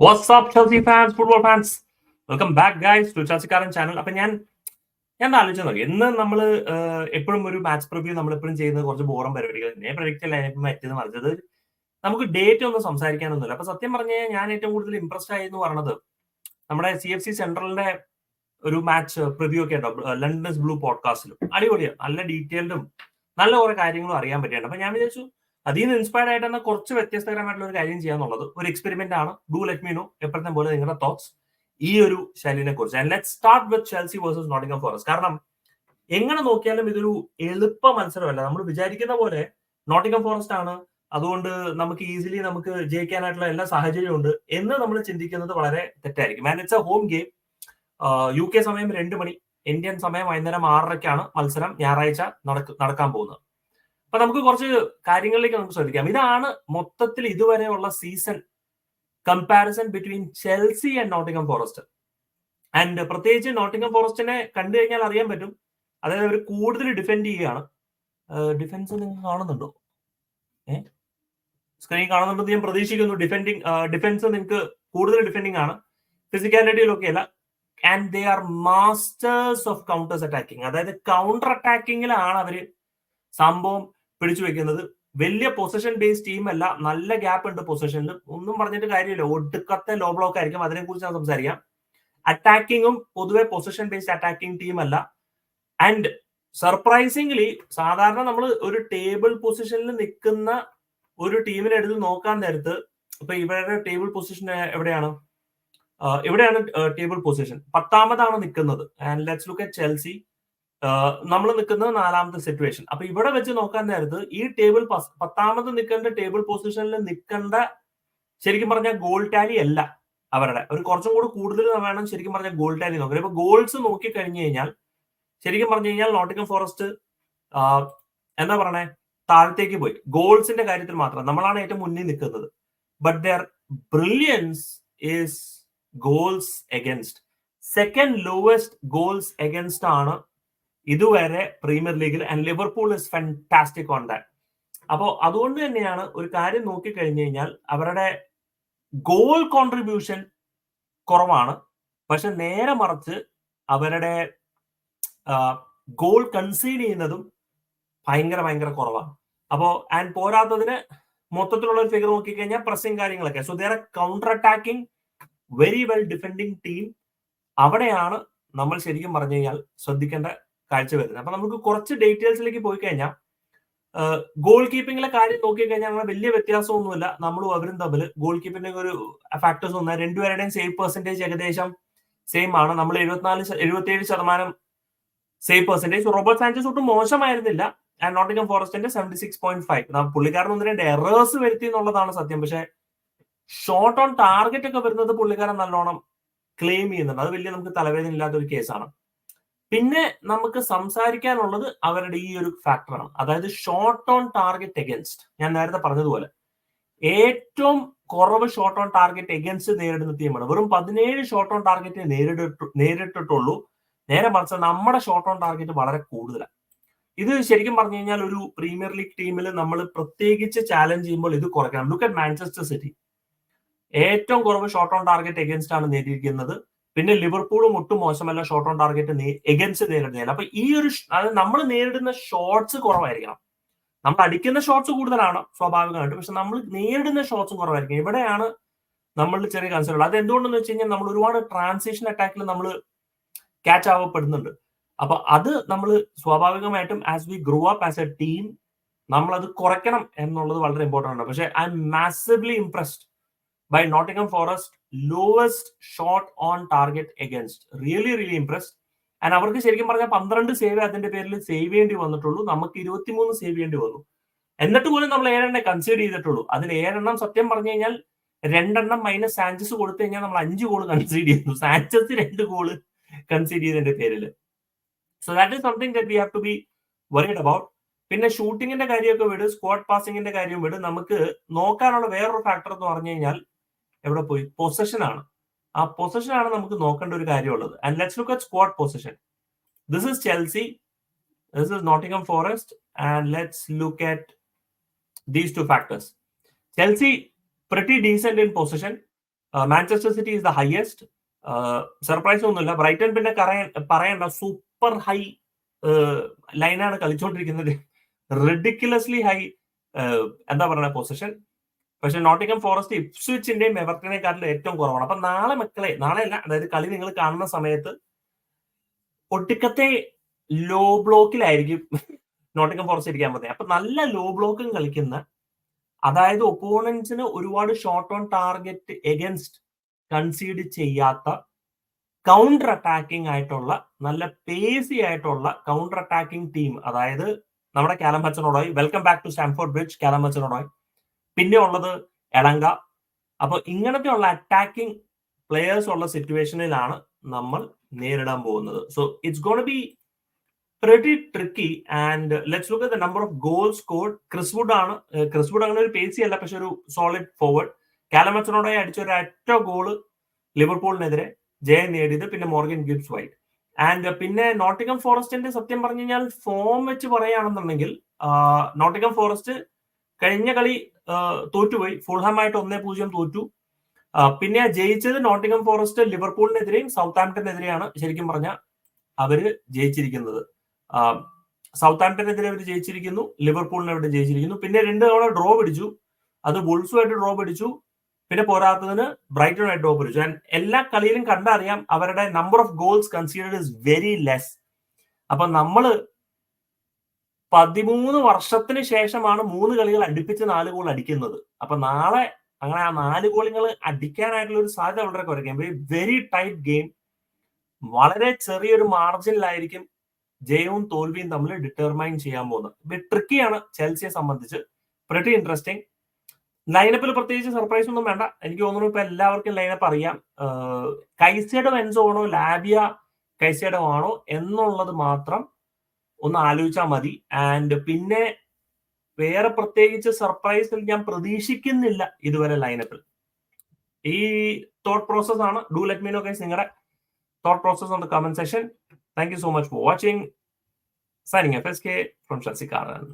WhatsApp Chelsea fans football fans welcome back guys to ചർച്ചക്കാരൻ channel അപ്പൊ ഞാൻ ഞാൻ ആലോചിച്ചു നോക്കി. ഇന്ന് നമ്മൾ എപ്പോഴും ഒരു മാച്ച് പ്രിവ്യൂ നമ്മൾ എപ്പോഴും ചെയ്യുന്നത് കുറച്ച് ബോറം പരിപാടികൾ തന്നെ പ്രൊഡക്റ്റ് അല്ല ഇപ്പം മറ്റേത് മറിച്ചത് നമുക്ക് ഡേറ്റ് ഒന്നും സംസാരിക്കാനൊന്നുമില്ല. അപ്പൊ സത്യം പറഞ്ഞാൽ ഞാൻ ഏറ്റവും കൂടുതൽ ഇംപ്രസ്ഡ് ആയി എന്ന് പറഞ്ഞത് നമ്മുടെ സി എഫ് സി സെൻട്രലിന്റെ ഒരു മാച്ച് പ്രിവ്യൂ ഒക്കെ ഉണ്ടോ? ലണ്ടൻസ് ബ്ലൂ പോഡ്കാസ്റ്റിലും അടിപൊളിയാണ് നല്ല ഡീറ്റെയിൽഡും നല്ല കുറെ കാര്യങ്ങളും അറിയാൻ പറ്റിയാണ് അപ്പൊ ഞാൻ വിചാരിച്ചു അതിൽ നിന്ന് ഇൻസ്പയർഡ് ആയിട്ട് തന്നെ കുറച്ച് വ്യത്യസ്തകരമായിട്ടുള്ള ഒരു കാര്യം ചെയ്യാന്നുള്ളത്. ഒരു എക്സ്പെരിമെന്റ് ആണ്. ഡു ലെറ്റ് മീ നോ എപ്പോഴത്തെ പോലെ നിങ്ങളുടെ തോട്ട്സ് ഈ ഒരു ശൈലിനെ കുറിച്ച്. And let start with Chelsea versus Nottingham Forest കാരണം എങ്ങനെ നോക്കിയാലും ഇതൊരു എളുപ്പ മത്സരമല്ല. നമ്മൾ വിചാരിക്കുന്ന പോലെ നോട്ടിംഗം ഫോറസ്റ്റ് ആണ്. അതുകൊണ്ട് നമുക്ക് ഈസിലി നമുക്ക് ജയിക്കാനായിട്ടുള്ള എല്ലാ സാഹചര്യവും ഉണ്ട് എന്ന് നമ്മൾ ചിന്തിക്കുന്നത് വളരെ തെറ്റായിരിക്കും. And it's a home game U K സമയം രണ്ട് മണി. ഇന്ത്യൻ സമയം വൈകുന്നേരം ആറരയ്ക്കാണ് മത്സരം. ഞായറാഴ്ച നടക്കാൻ പോകുന്നത്. അപ്പൊ നമുക്ക് കുറച്ച് കാര്യങ്ങളിലേക്ക് നമുക്ക് ശ്രദ്ധിക്കാം. ഇതാണ് മൊത്തത്തിൽ ഇതുവരെയുള്ള season comparison between Chelsea and Nottingham Forest and പ്രത്യേകിച്ച് നോട്ടിംഗം ഫോറസ്റ്റിനെ കണ്ടു കഴിഞ്ഞാൽ അറിയാൻ പറ്റും. അതായത് അവർ കൂടുതൽ ഡിഫെൻഡ് ചെയ്യുകയാണ്. ഡിഫൻസ് നിങ്ങൾ കാണുന്നുണ്ടോ? സ്ക്രീൻ കാണുന്നുണ്ടെന്ന് ഞാൻ പ്രതീക്ഷിക്കുന്നു. ഡിഫെൻഡിങ് ഡിഫൻസ് നിങ്ങൾക്ക് കൂടുതൽ ഡിഫെൻഡിങ് ആണ്. ഫിസിക്കാലിറ്റിയിലൊക്കെ അല്ല. And they are masters of counters attacking അതായത് കൗണ്ടർ അറ്റാക്കിങ്ങിലാണ് അവർ സംഭവം പിടിച്ചു വെക്കുന്നത്. വലിയ പൊസിഷൻ ബേസ്ഡ് ടീം അല്ല നല്ല ഗ്യാപ്പ് ഉണ്ട് പൊസിഷനിൽ ഒന്നും പറഞ്ഞിട്ട് കാര്യമില്ല. ഒടുക്കത്തെ ലോ ബ്ലോക്ക് ആയിരിക്കും. അതിനെ കുറിച്ച് ഞാൻ സംസാരിക്കാം. അറ്റാക്കിങ്ങും പൊതുവെ പൊസിഷൻ ബേസ്ഡ് അറ്റാക്കിംഗ് ടീം അല്ല. ആൻഡ് സർപ്രൈസിംഗ്ലി സാധാരണ നമ്മൾ ഒരു ടേബിൾ പൊസിഷനിൽ നിൽക്കുന്ന ഒരു ടീമിനെ എടുത്ത് നോക്കാൻ നേരത്ത് ഇപ്പൊ ഇവരുടെ ടേബിൾ പൊസിഷൻ എവിടെയാണ്? എവിടെയാണ് ടേബിൾ പൊസിഷൻ പത്താമതാണ് നിൽക്കുന്നത് and let's look at Chelsea നമ്മൾ നിൽക്കുന്നത് നാലാമത്തെ സിറ്റുവേഷൻ അപ്പൊ ഇവിടെ വെച്ച് നോക്കാൻ നേരത്ത് ഈ ടേബിൾ പത്താമത് നിൽക്കേണ്ട ടേബിൾ പൊസിഷനിൽ നിൽക്കേണ്ട ശരിക്കും പറഞ്ഞാൽ ഗോൾ ടാലി അല്ല അവരുടെ. ഒരു കുറച്ചും കൂടി കൂടുതൽ വേണം ശരിക്കും പറഞ്ഞാൽ ഗോൾ ടാലി നോക്കുക ഇപ്പൊ ഗോൾസ് നോക്കി കഴിഞ്ഞു കഴിഞ്ഞാൽ ശരിക്കും പറഞ്ഞു കഴിഞ്ഞാൽ നോട്ടിക്കം ഫോറസ്റ്റ് എന്താ പറയണേ? താഴത്തേക്ക് പോയി. ഗോൾസിന്റെ കാര്യത്തിൽ മാത്രം. നമ്മളാണ് ഏറ്റവും മുന്നിൽ നിൽക്കുന്നത്. But their brilliance is goals against second lowest goals against ആണ് ഇതുവരെ പ്രീമിയർ ലീഗിൽ and Liverpool is fantastic on that അപ്പോൾ അതുകൊണ്ട് തന്നെയാണ് ഒരു കാര്യം നോക്കി കഴിഞ്ഞു കഴിഞ്ഞാൽ അവരുടെ ഗോൾ കോൺട്രിബ്യൂഷൻ കുറവാണ്. പക്ഷെ നേരെ മറിച്ച് അവരുടെ ഗോൾ കൺസീഡ് ചെയ്യുന്നതും ഭയങ്കര ഭയങ്കര കുറവാണ്. അപ്പോ ആൻഡ് പോരാത്തതിന് മൊത്തത്തിലുള്ള ഒരു ഫിഗർ നോക്കിക്കഴിഞ്ഞാൽ പ്രസിംഗ് കാര്യങ്ങളൊക്കെ. So their counter attacking very well defending team അവിടെയാണ് നമ്മൾ ശരിക്കും പറഞ്ഞു കഴിഞ്ഞാൽ ശ്രദ്ധിക്കേണ്ട കാഴ്ച വരുന്നത്. അപ്പൊ നമുക്ക് കുറച്ച് ഡീറ്റെയിൽസിലേക്ക് പോയി കഴിഞ്ഞാൽ ഗോൾ കീപ്പിംഗിലെ കാര്യം നോക്കി കഴിഞ്ഞാൽ അങ്ങനെ വലിയ വ്യത്യാസമൊന്നുമില്ല. നമ്മളും അവരും തമ്മിൽ ഗോൾ കീപ്പിംഗിന്റെ ഒരു ഫാക്ടേഴ്സ് ഒന്നും രണ്ടുപേരുടെയും സേവ് പെർസെന്റേജ് ഏകദേശം സെയിം ആണ്. നമ്മൾ എഴുപത്തിനാല് എഴുപത്തിയേഴ് ശതമാനം സേവ് പെർസെന്റേജ് റോബർട്ട് സാഞ്ചസ് ഒട്ടും മോശമായിരുന്നില്ല. ആൻഡ് നോട്ടിംഗം ഫോറസ്റ്റിന്റെ സെവന്റി സിക്സ് പോയിന്റ് ഫൈവ് പുള്ളിക്കാരൻ ഒന്ന് രണ്ട് എറേഴ്സ് വരുത്തി എന്നുള്ളതാണ് സത്യം. പക്ഷെ ഷോർട്ട് ഓൺ ടാർഗറ്റ് ഒക്കെ വരുന്നത് പുള്ളിക്കാരൻ നല്ലോണം ക്ലെയിം ചെയ്യുന്നുണ്ട്. അത് വലിയ നമുക്ക് തലവേദന ഇല്ലാത്ത ഒരു കേസാണ് പിന്നെ നമുക്ക് സംസാരിക്കാനുള്ളത് അവരുടെ ഈ ഒരു ഫാക്ടറാണ് അതായത് ഷോർട്ട് ഓൺ ടാർഗറ്റ് എഗൻസ്റ്റ് ഞാൻ നേരത്തെ പറഞ്ഞതുപോലെ ഏറ്റവും കുറവ് ഷോർട്ട് ഓൺ ടാർഗറ്റ് എഗൻസ്റ്റ് നേരിടുന്ന ടീമാണ് വെറും പതിനേഴ് ഷോർട്ട് ഓൺ ടാർഗറ്റ് നേരിട്ട് നേരിട്ടിട്ടുള്ളൂ. നേരെ മറിച്ച് നമ്മുടെ ഷോർട്ട് ഓൺ ടാർഗറ്റ് വളരെ കൂടുതലാണ്. ഇത് ശരിക്കും പറഞ്ഞു കഴിഞ്ഞാൽ ഒരു പ്രീമിയർ ലീഗ് ടീമിൽ നമ്മൾ പ്രത്യേകിച്ച് ചാലഞ്ച് ചെയ്യുമ്പോൾ ഇത് കുറയ്ക്കണം. ലുക്ക് അറ്റ് മാഞ്ചസ്റ്റർ സിറ്റി ഏറ്റവും കുറവ് ഷോർട്ട് ഓൺ ടാർഗറ്റ് എഗൻസ്റ്റ് ആണ് നേടിയിരിക്കുന്നത്. പിന്നെ ലിവർപൂളും ഒട്ടും മോശമല്ല. ഷോർട്ട് ഓൺ ടാർഗറ്റ് എഗൻസ്റ്റ് നേരിടുന്നില്ല അപ്പൊ ഈ ഒരു നമ്മൾ നേരിടുന്ന ഷോട്ട്സ് കുറവായിരിക്കണം. നമ്മൾ അടിക്കുന്ന ഷോട്ട്സ് കൂടുതലാണ് സ്വാഭാവികമായിട്ട്. പക്ഷെ നമ്മൾ നേരിടുന്ന ഷോട്ട്സും കുറവായിരിക്കും. ഇവിടെയാണ് നമ്മളുടെ ചെറിയ കൺസേൺ ഉള്ളത്. അത് എന്തുകൊണ്ടെന്ന് വെച്ച് കഴിഞ്ഞാൽ നമ്മൾ ഒരുപാട് ട്രാൻസിഷൻ അറ്റാക്കിൽ നമ്മൾ ക്യാച്ച് ആവപ്പെടുന്നുണ്ട്. അപ്പൊ അത് നമ്മൾ സ്വാഭാവികമായിട്ടും as we grow up as a team നമ്മൾ അത് കുറയ്ക്കണം എന്നുള്ളത് വളരെ ഇമ്പോർട്ടന്റ് ആണ്. പക്ഷെ I'm massively impressed by Nottingham Forest lowest shot on target against. Really, really impressed. And അവർക്ക് ശരിക്കും പറഞ്ഞാൽ പന്ത്രണ്ട് സേവ് അതിന്റെ പേരിൽ സേവ് ചെയ്യേണ്ടി വന്നിട്ടുള്ളൂ. നമുക്ക് ഇരുപത്തിമൂന്ന് സേവ് ചെയ്യേണ്ടി വന്നു. എന്നിട്ട് പോലും നമ്മൾ ഏഴെണ്ണം കൺസീഡ് ചെയ്തിട്ടുള്ളൂ. അതിൽ ഏഴെണ്ണം സത്യം പറഞ്ഞു കഴിഞ്ഞാൽ രണ്ടെണ്ണം മൈനസ് സാഞ്ചസ് കൊടുത്തു കഴിഞ്ഞാൽ നമ്മൾ അഞ്ച് ഗോൾ കൺസീഡ് ചെയ്യുന്നു. സാഞ്ചസ് രണ്ട് ഗോൾ കൺസീഡ് ചെയ്തതിന്റെ പേരിൽ. So that is something that we have to be worried about പിന്നെ ഷൂട്ടിങ്ങിന്റെ കാര്യമൊക്കെ വിട് സ്ക്വാഡ് പാസിങ്ങിന്റെ കാര്യം വിട്. നമുക്ക് നോക്കാനുള്ള വേറൊരു ഫാക്ടർ എന്ന് പറഞ്ഞു കഴിഞ്ഞാൽ എവിടെ പോയി? പൊസഷൻ ആണ്. ആ പൊസഷൻ ആണ് നമുക്ക് നോക്കേണ്ട ഒരു കാര്യമുള്ളത്. And let's look at squad position this is Chelsea this is Nottingham Forest and let's look at these two factors Chelsea pretty decent in possession. Manchester City is the highest surprise ഒന്നുമില്ല. Brighton പിന്നെ പറയേണ്ട. Super high ലൈനാണ് കളിച്ചുകൊണ്ടിരിക്കുന്നത് റെഡിക്കുലസ്ലി high എന്താ പറയുക position പക്ഷെ Nottingham forest ഇപ്സ്വിച്ചിന്റെയും എവർട്ടനെക്കാട്ടിലും ഏറ്റവും കുറവാണ്. അപ്പൊ നാളെ മക്കളെ നാളെ അല്ല അതായത് കളി നിങ്ങൾ കാണുന്ന സമയത്ത് ഒട്ടിക്കത്തെ ലോ ബ്ലോക്കിലായിരിക്കും നോട്ടിംഗം ഫോറസ്റ്റ് ഇരിക്കാൻ പറ്റുന്നത് അപ്പൊ നല്ല ലോ ബ്ലോക്കും കളിക്കുന്ന അതായത് ഒപ്പോണൻസിന് ഒരുപാട് shot on target against concede ചെയ്യാത്ത കൗണ്ടർ അറ്റാക്കിംഗ് ആയിട്ടുള്ള നല്ല പേസി ആയിട്ടുള്ള കൗണ്ടർ അറ്റാക്കിംഗ് ടീം അതായത് നമ്മുടെ കാലം ഹച്ചനോടോയ് welcome back to Stamford Bridge കാലം ഹച്ചനോടോയ് പിന്നെ ഉള്ളത് എളങ്ക അപ്പൊ ഇങ്ങനത്തെ ഉള്ള അറ്റാക്കിംഗ് പ്ലെയേഴ്സ് ഉള്ള സിറ്റുവേഷനിലാണ് നമ്മൾ നേരിടാൻ പോകുന്നത്. So it's gonna be pretty tricky and let's look the number of goals scored. Chris Wood ആണ് ക്രിസ്വുഡ് അങ്ങനെ ഒരു പേസി അല്ല പക്ഷെ ഒരു സോളിഡ് ഫോർവേഡ് കാലമച്ചനോടെ അടിച്ച ഒരു ഒറ്റ ഗോൾ ലിവർപൂളിനെതിരെ ജയം നേടിയത് പിന്നെ മോർഗൻ ഗിബ്സ് വൈറ്റ് ആൻഡ് പിന്നെ നോട്ടിക്കം ഫോറസ്റ്റിന്റെ സത്യം പറഞ്ഞു കഴിഞ്ഞാൽ ഫോം വെച്ച് പറയുകയാണെന്നുണ്ടെങ്കിൽ നോട്ടിക്കം ഫോറസ്റ്റ് കഴിഞ്ഞ കളി തോറ്റുപോയി. ഫുൾഹാമായിട്ട് ഒന്നേ പൂജ്യം തോറ്റു. പിന്നെ ജയിച്ചത് നോട്ടിംഗം ഫോറസ്റ്റ് ലിവർപൂളിനെതിരെയും സൗത്ത് ആംപ്ടനെതിരെയാണ് ശരിക്കും പറഞ്ഞ അവർ ജയിച്ചിരിക്കുന്നത്. സൗത്ത് ആംപ്ടനെതിരെ അവർ ജയിച്ചിരിക്കുന്നു ലിവർപൂളിനെ അവിടെ ജയിച്ചിരിക്കുന്നു. പിന്നെ രണ്ട് തവണ ഡ്രോ പിടിച്ചു. അത് ബുൾസുമായിട്ട് ഡ്രോ പിടിച്ചു. പിന്നെ പോരാത്തതിന് ബ്രൈറ്റണായിട്ട് ഡ്രോ പിടിച്ചു. ആൻഡ് എല്ലാ കളിയിലും കണ്ടറിയാം അവരുടെ number of goals considered is very less അപ്പൊ നമ്മൾ പതിമൂന്ന് വർഷത്തിന് ശേഷമാണ് മൂന്ന് കളികൾ അടുപ്പിച്ച് നാല് ഗോൾ അടിക്കുന്നത്. അപ്പൊ നാളെ അങ്ങനെ ആ നാല് ഗോളുകൾ അടിക്കാനായിട്ടുള്ള ഒരു സാധ്യത വളരെ കുറയ്ക്കും വെരി ടൈറ്റ് ഗെയിം വളരെ ചെറിയൊരു മാർജിനിലായിരിക്കും ജയവും തോൽവിയും തമ്മിൽ ഡിറ്റർമൈൻ ചെയ്യാൻ പോകുന്നത്. ട്രിക്കിയാണ് ചെൽസിയെ സംബന്ധിച്ച്. പ്രിറ്റി ഇൻട്രസ്റ്റിംഗ് ലൈനപ്പിൽ പ്രത്യേകിച്ച് സർപ്രൈസ് ഒന്നും വേണ്ട. എനിക്ക് തോന്നുന്നു ഇപ്പൊ എല്ലാവർക്കും ലൈനപ്പ് അറിയാം. കൈസയുടെ വെൻസോ ആണോ ലാബിയ കൈസയുടെ ആണോ എന്നുള്ളത് മാത്രം ഒന്ന് ആലോചിച്ചാൽ മതി. ആൻഡ് പിന്നെ വേറെ പ്രത്യേകിച്ച് സർപ്രൈസ് ഞാൻ പ്രതീക്ഷിക്കുന്നില്ല ഇതുവരെ ലൈനപ്പിൽ ഈ തോട്ട് പ്രോസസ് ആണ്. Do let me know guys നിങ്ങളുടെ thought process on the comment session thank you so much for watching signing F S K from ഷസിക്കാരൻ